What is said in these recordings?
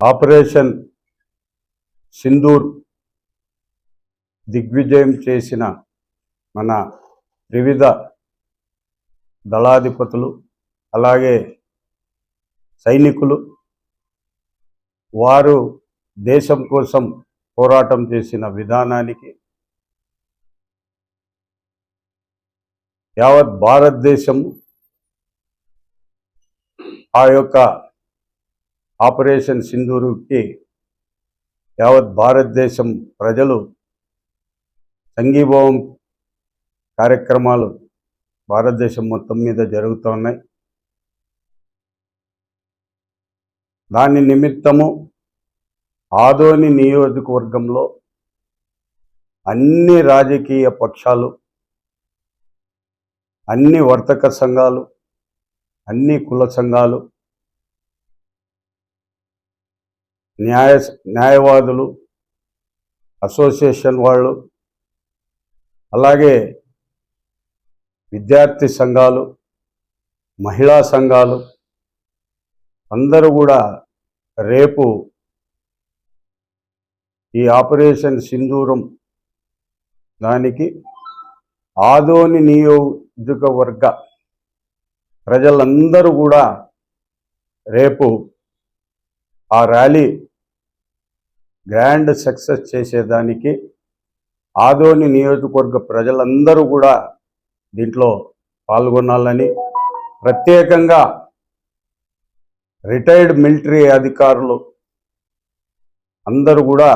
Operation Sindoor దిగ్విజయం చేసిన మన వివిధ దళాధిపతులు అలాగే సైనికులు వారు దేశం కోసం పోరాటం చేసిన విధానానికి యావత్ భారతదేశం ఆ యొక్క ఆపరేషన్ సింధూరుకి యావత్ భారతదేశం ప్రజలు సంఘీభావం కార్యక్రమాలు భారతదేశం మొత్తం మీద జరుగుతున్నాయి. దాని నిమిత్తము ఆదోని నియోజకవర్గంలో అన్ని రాజకీయ పక్షాలు అన్ని వర్తక సంఘాలు అన్ని కుల సంఘాలు న్యాయ న్యాయవాదులు అసోసియేషన్ వాళ్ళు అలాగే విద్యార్థి సంఘాలు మహిళా సంఘాలు అందరూ కూడా రేపు ఈ ఆపరేషన్ సింధూరం దానికి ఆదోని నియోజకవర్గ ప్రజలందరూ కూడా రేపు ఆ ర్యాలీ గ్రాండ్ సక్సెస్ చేసేదానికి ఆదోని నియోజకవర్గ ప్రజలందరూ కూడా దీంట్లో పాల్గొనాలని ప్రత్యేకంగా రిటైర్డ్ మిలిటరీ అధికారులు అందరూ కూడా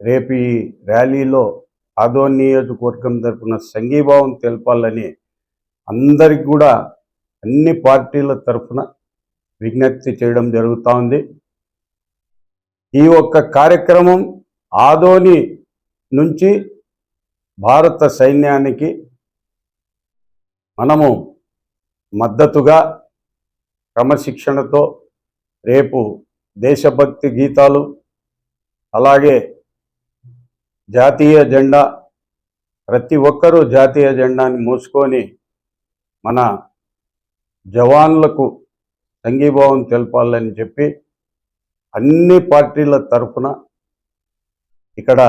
రేపు ఈ ర్యాలీలో ఆదోని నియోజకవర్గం తరఫున సంఘీభావం తెలపాలని అందరికి కూడా అన్ని పార్టీల తరఫున విజ్ఞప్తి చేయడం జరుగుతూ ఉంది. ఈ ఒక్క కార్యక్రమం ఆదోని నుంచి భారత సైన్యానికి మనము మద్దతుగా క్రమశిక్షణతో రేపు దేశభక్తి గీతాలు అలాగే జాతీయ జెండా ప్రతి ఒక్కరూ జాతీయ జెండాని మూసుకొని మన జవాన్లకు సంఘీభావం తెలపాలని చెప్పి అన్ని పార్టీల తరఫున ఇక్కడ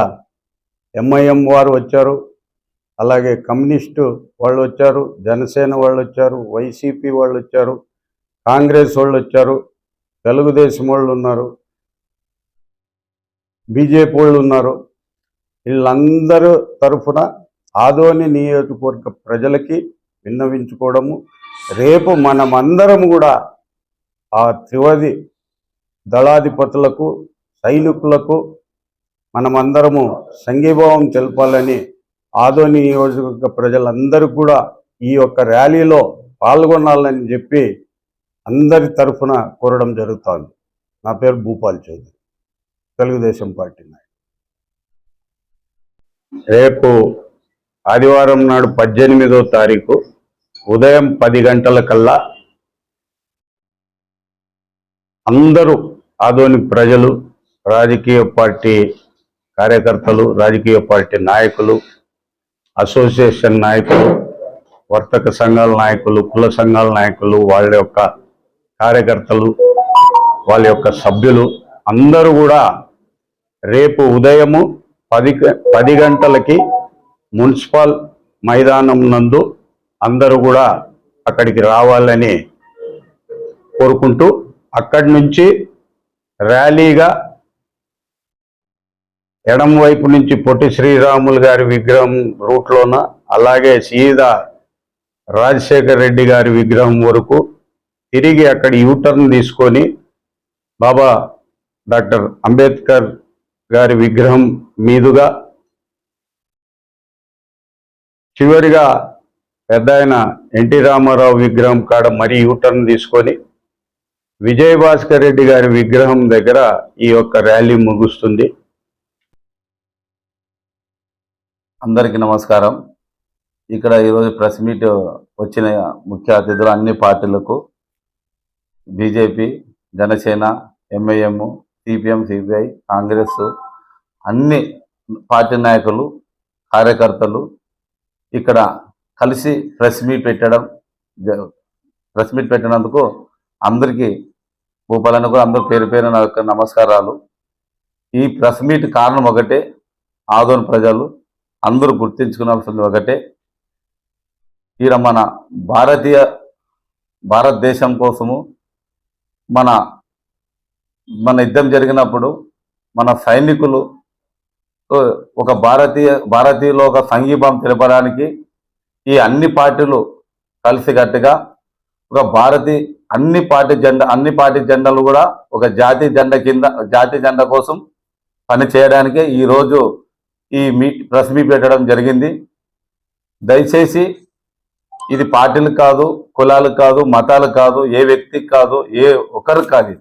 ఎంఐఎం వారు వచ్చారు అలాగే కమ్యూనిస్టు వాళ్ళు వచ్చారు జనసేన వాళ్ళు వచ్చారు వైసీపీ వాళ్ళు వచ్చారు కాంగ్రెస్ వాళ్ళు వచ్చారు తెలుగుదేశం వాళ్ళు ఉన్నారు బీజేపీ వాళ్ళు ఉన్నారు. వీళ్ళందరూ తరఫున ఆదోని నియోజకవర్గ ప్రజలకి విన్నవించుకోవడము రేపు మనమందరం కూడా ఆ త్రివది దళాధిపతులకు సైనికులకు మనమందరము సంఘీభావం తెలపాలని ఆదోని నియోజకవర్గ ప్రజలందరూ కూడా ఈ యొక్క ర్యాలీలో పాల్గొనాలని చెప్పి అందరి తరఫున కోరడం జరుగుతోంది. నా పేరు భూపాల్ చౌదరి. తెలుగుదేశం పార్టీ నాయకుడు. రేపు ఆదివారం నాడు పద్దెనిమిదో తారీఖు ఉదయం పది గంటల కల్లా అందరూ ఆధునిక ప్రజలు రాజకీయ పార్టీ కార్యకర్తలు రాజకీయ పార్టీ నాయకులు అసోసియేషన్ నాయకులు వర్తక సంఘాల నాయకులు కుల సంఘాల నాయకులు వాళ్ళ యొక్క కార్యకర్తలు వాళ్ళ యొక్క సభ్యులు అందరూ కూడా రేపు ఉదయము పది పది గంటలకి మున్సిపల్ మైదానం నందు అందరూ కూడా అక్కడికి రావాలని కోరుకుంటూ అక్కడి నుంచి ర్యాలీగా ఎడం వైపు నుంచి పొట్టి శ్రీరాములు గారి విగ్రహం రూట్లోన అలాగే సీదా రాజశేఖర్ రెడ్డి గారి విగ్రహం వరకు తిరిగి అక్కడ యూటర్న్ తీసుకొని బాబా డాక్టర్ అంబేద్కర్ గారి విగ్రహం మీదుగా చివరిగా పెద్ద ఆయన ఎన్టీ రామారావు విగ్రహం కాడ మరీ యూటర్న్ తీసుకొని విజయభాస్కర్ రెడ్డి గారి విగ్రహం దగ్గర ఈ యొక్క ర్యాలీ ముగుస్తుంది. అందరికీ నమస్కారం. ఇక్కడ ఈరోజు ప్రెస్ మీట్ వచ్చిన ముఖ్య అతిథులు అన్ని పార్టీలకు. BJP Janasena MIM CPM CPI Congress అన్ని పార్టీ నాయకులు కార్యకర్తలు ఇక్కడ కలిసి ప్రెస్ మీట్ పెట్టడం జ- ప్రెస్ మీట్ పెట్టినందుకు అందరికీ భూపాలను కూడా అందరూ పేరు పేరు నా నమస్కారాలు. ఈ ప్రెస్ మీట్ కారణం ఒకటే ఆదోని ప్రజలు అందరూ గుర్తించుకోవాల్సింది ఒకటే. ఈయన మన భారతీయ భారతదేశం కోసము మన మన యుద్ధం జరిగినప్పుడు మన సైనికులు ఒక భారతీయ భారతీయులు ఒక సంఘీభావం తెలపడానికి ఈ అన్ని పార్టీలు కలిసికట్టుగా ఒక భారతీ అన్ని పార్టీ జెండా అన్ని పార్టీ జెండాలు కూడా ఒక జాతీయ జెండా కింద జాతీయ జెండా కోసం పని చేయడానికే ఈరోజు ఈ మీట్ ప్రెస్ మీట్ పెట్టడం జరిగింది. దయచేసి ఇది పార్టీలు కాదు కులాలు కాదు మతాలు కాదు ఏ వ్యక్తికి కాదు ఏ ఒక్కరు కాదు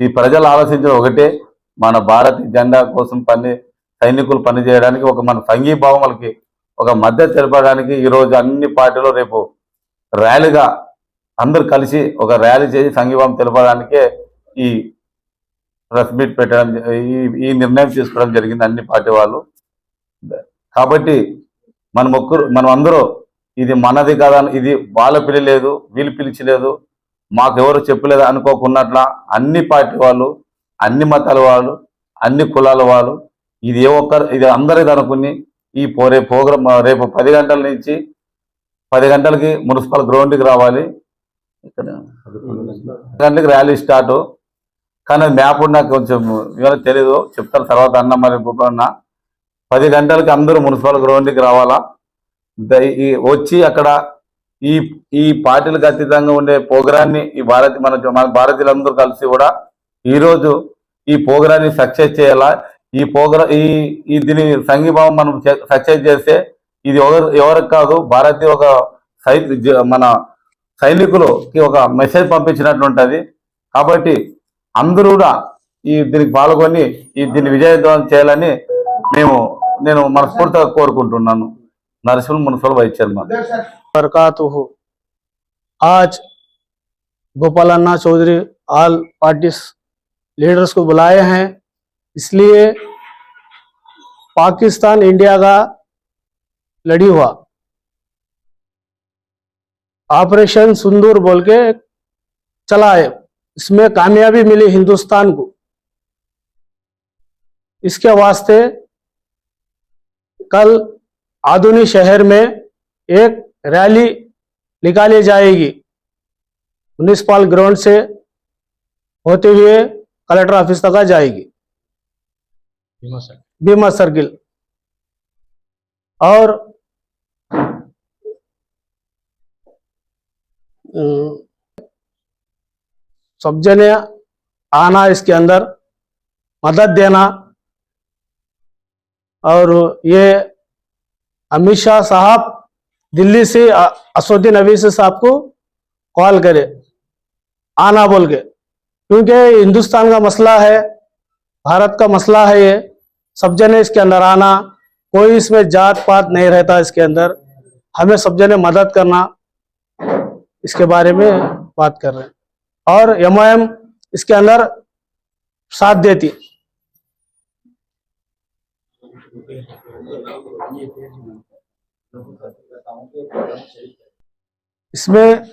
ఈ ప్రజలు ఆలోచించిన ఒకటే మన భారత జెండా కోసం పని సైనికులు పనిచేయడానికి ఒక మన సంఘీభావం వాళ్ళకి ఒక మద్దతు తెలపడానికి ఈరోజు అన్ని పార్టీలు రేపు ర్యాలీగా అందరు కలిసి ఒక ర్యాలీ చేసి సంఘీభావం తెలపడానికే ఈ ప్రెస్ మీట్ పెట్టడం ఈ ఈ నిర్ణయం తీసుకోవడం జరిగింది అన్ని పార్టీ వాళ్ళు. కాబట్టి మనం ఒక్కరు మనం అందరూ ఇది మనది కాదని ఇది వాళ్ళ పిలిలేదు వీళ్ళు పిలిచలేదు మాకు చెప్పలేదు అనుకోకున్నట్ల అన్ని పార్టీ వాళ్ళు అన్ని మతాల వాళ్ళు అన్ని కులాల వాళ్ళు ఇది ఏ ఒక్కరు ఇది అందరిది అనుకుని ఈ పో- రేపు ప్రోగ్రామ్ రేపు పది గంటల నుంచి పది గంటలకి మున్సిపల్ గ్రౌండ్కి రావాలి. ఇక్కడ. గంటలకి ర్యాలీ స్టార్ట్. కానీ మ్యాప్ నాకు కొంచెం ఇవాళ తెలీదు. చెప్తాను తర్వాత అన్న మరి అన్న పది గంటలకి అందరూ మున్సిపల్ గ్రౌండ్కి రావాలా? వచ్చి అక్కడ ఈ ఈ పార్టీలకు అతీతంగా ఉండే ప్రోగ్రాన్ని ఈ భారత మన మన భారతీయులందరూ కలిసి కూడా ఈరోజు ఈ ప్రోగ్రాన్ని సక్సెస్ చేయాలా? ఈ ప్రోగ్రామ్ ఈ ఈ దీని సంఘీభావం మనం సక్సెస్ చేస్తే ఇది ఎవరు ఎవరికి కాదు భారతీయ ఒక సై జ- మన సైనికులకి ఒక మెసేజ్ పంపించినట్లు ఉంటుంది కాబట్టి అందరూ కూడా ఈ దీనికి పాల్గొని ఈ దీన్ని విజయవంతం చేయాలని మేము నేను మనస్ఫూర్తిగా కోరుకుంటున్నాను నరసింహ మున్సిపల్ వైస్ చైర్మన్ बरकातुहु आज Gopal Anna Chaudhary all parties leaders को बुलाए हैं इसलिए पाकिस्तान इंडिया का लड़ी हुआ ऑपरेशन सुंदूर बोल के चला है। इसमें कामयाबी मिली हिंदुस्तान को। इसके वास्ते कल आधुनिक शहर में एक रैली निकाली जाएगी। म्यूनिसिपल ग्राउंड से होते हुए कलेक्टर ऑफ़िस तक आ जाएगी बीमा सर्किल और जने आना इसके अंदर, मदद देना। और ये अमित शाह साहब दिल्ली से असुद्दीन अवीसी साहब को कॉल करे। आना बोल के। क्योंकि हिंदुस्तान का मसला है, भारत का मसला है ये। सब जने इसके अंदर आना, कोई इसमें जात पात नहीं रहता इसके अंदर। हमें सब जने मदद करना। इसके बारे में बात कर रहे हैं। और एम इसके अंदर साथ देती। इसमें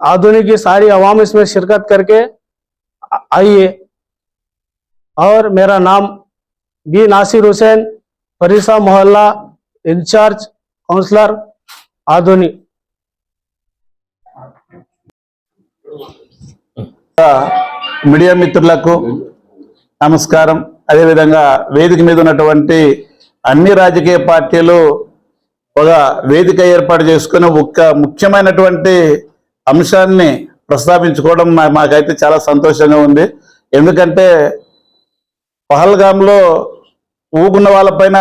आधुनिक की सारी आवाम इसमें शिरकत करके आइए। और मेरा नाम बी नासिर हुसैन, फरीसा मोहल्ला, इंचार्ज काउंसलर, आधुनिक। మీడియా మిత్రులకు నమస్కారం. అదేవిధంగా వేదిక మీద ఉన్నటువంటి అన్ని రాజకీయ పార్టీలు ఒక వేదిక ఏర్పాటు చేసుకుని ఒక్క ముఖ్యమైనటువంటి అంశాన్ని ప్రస్తావించుకోవడం మాకైతే చాలా సంతోషంగా ఉంది. ఎందుకంటే పహల్గాంలో ఊగున్న వాళ్ళపైన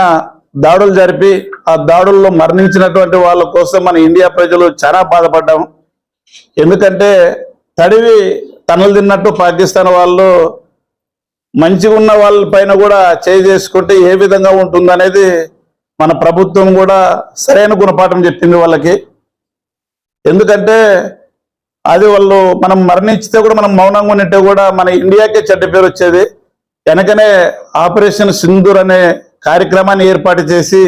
దాడులు జరిపి ఆ దాడుల్లో మరణించినటువంటి వాళ్ళ కోసం మన ఇండియా ప్రజలు చాలా బాధపడ్డాం ఎందుకంటే తడివి తనలు తిన్నట్టు పాకిస్తాన్ వాళ్ళు మంచిగా ఉన్న వాళ్ళ పైన కూడా చేయి చేసుకుంటే ఏ విధంగా ఉంటుందనేది మన ప్రభుత్వం కూడా సరైన గుణపాఠం చెప్పింది వాళ్ళకి. ఎందుకంటే అది వాళ్ళు మనం మరణించితే కూడా మనం మౌనంగా ఉన్నట్టే కూడా మన ఇండియాకే చెడ్డ పేరు వచ్చేది. వెనకనే ఆపరేషన్ సింధూర్ అనే కార్యక్రమాన్ని ఏర్పాటు చేసి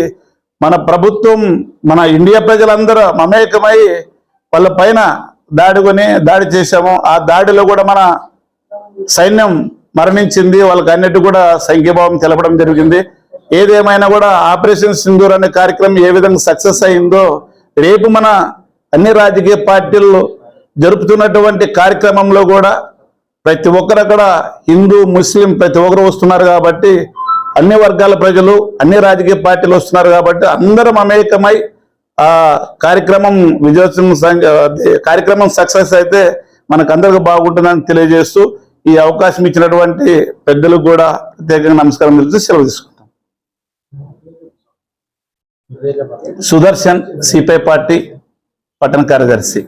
మన ప్రభుత్వం మన ఇండియా ప్రజలందరూ మమేకమై వాళ్ళ పైన దాడుకొని దాడి చేశాము. ఆ దాడిలో కూడా మన సైన్యం మరణించింది. వాళ్ళకి అన్నిటి కూడా సంఖ్యభావం తెలపడం జరిగింది. ఏదేమైనా కూడా ఆపరేషన్ సింధూర్ అనే కార్యక్రమం ఏ విధంగా సక్సెస్ అయిందో రేపు మన అన్ని రాజకీయ పార్టీలు జరుపుతున్నటువంటి కార్యక్రమంలో కూడా ప్రతి ఒక్కరు అక్కడ హిందూ ముస్లిం ప్రతి ఒక్కరు వస్తున్నారు కాబట్టి అన్ని వర్గాల ప్రజలు అన్ని రాజకీయ పార్టీలు వస్తున్నారు కాబట్టి అందరం అమేకమై ఆ కార్యక్రమం విజయోత్సవం కార్యక్రమం సక్సెస్ అయితే మనకందరికి బాగుంటుందని తెలియజేస్తూ ఈ అవకాశం ఇచ్చినటువంటి పెద్దలకు కూడా ప్రత్యేకంగా నమస్కారం తెలుస్తూ సెలవు తీసుకుంటాం. సుదర్శన్ సిపిఐ పార్టీ పట్టణ కార్యదర్శి.